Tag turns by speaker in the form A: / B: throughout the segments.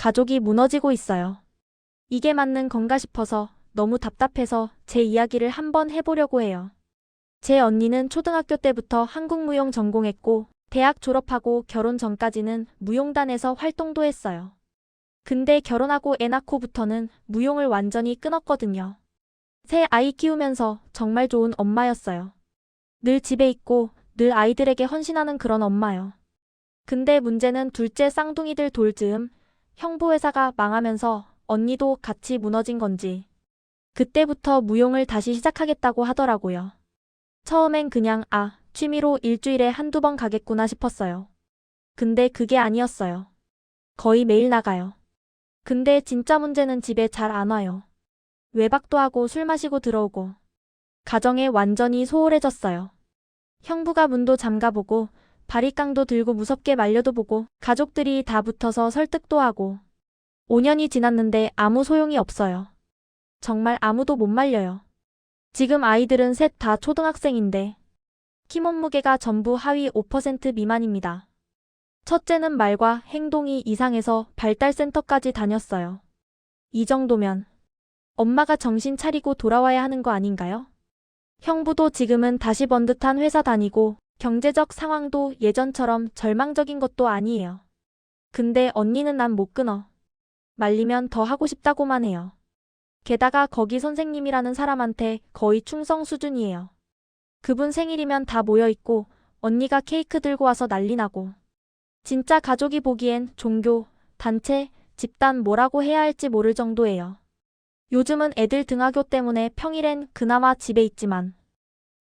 A: 가족이 무너지고 있어요. 이게 맞는 건가 싶어서 너무 답답해서 제 이야기를 한번 해보려고 해요. 제 언니는 초등학교 때부터 한국무용 전공했고 대학 졸업하고 결혼 전까지는 무용단에서 활동도 했어요. 근데 결혼하고 애 낳고부터는 무용을 완전히 끊었거든요. 새 아이 키우면서 정말 좋은 엄마였어요. 늘 집에 있고 늘 아이들에게 헌신하는 그런 엄마요. 근데 문제는 둘째 쌍둥이들 돌즈음 형부 회사가 망하면서 언니도 같이 무너진 건지 그때부터 무용을 다시 시작하겠다고 하더라고요. 처음엔 그냥 아, 취미로 일주일에 한두 번 가겠구나 싶었어요. 근데 그게 아니었어요. 거의 매일 나가요. 근데 진짜 문제는 집에 잘 안 와요. 외박도 하고 술 마시고 들어오고. 가정에 완전히 소홀해졌어요. 형부가 문도 잠가보고 바리깡도 들고 무섭게 말려도 보고 가족들이 다 붙어서 설득도 하고 5년이 지났는데 아무 소용이 없어요. 정말 아무도 못 말려요. 지금 아이들은 셋 다 초등학생인데 키 몸무게가 전부 하위 5% 미만입니다. 첫째는 말과 행동이 이상해서 발달센터까지 다녔어요. 이 정도면 엄마가 정신 차리고 돌아와야 하는 거 아닌가요? 형부도 지금은 다시 번듯한 회사 다니고 경제적 상황도 예전처럼 절망적인 것도 아니에요. 근데 언니는 난 못 끊어. 말리면 더 하고 싶다고만 해요. 게다가 거기 선생님이라는 사람한테 거의 충성 수준이에요. 그분 생일이면 다 모여있고 언니가 케이크 들고 와서 난리 나고. 진짜 가족이 보기엔 종교, 단체, 집단 뭐라고 해야 할지 모를 정도예요. 요즘은 애들 등하교 때문에 평일엔 그나마 집에 있지만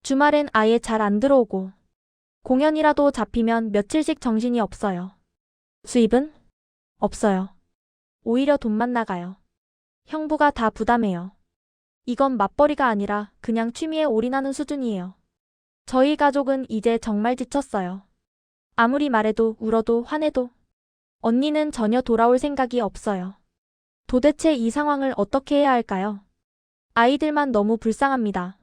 A: 주말엔 아예 잘 안 들어오고 공연이라도 잡히면 며칠씩 정신이 없어요. 수입은? 없어요. 오히려 돈만 나가요. 형부가 다 부담해요. 이건 맞벌이가 아니라 그냥 취미에 올인하는 수준이에요. 저희 가족은 이제 정말 지쳤어요. 아무리 말해도 울어도 화내도 언니는 전혀 돌아올 생각이 없어요. 도대체 이 상황을 어떻게 해야 할까요? 아이들만 너무 불쌍합니다.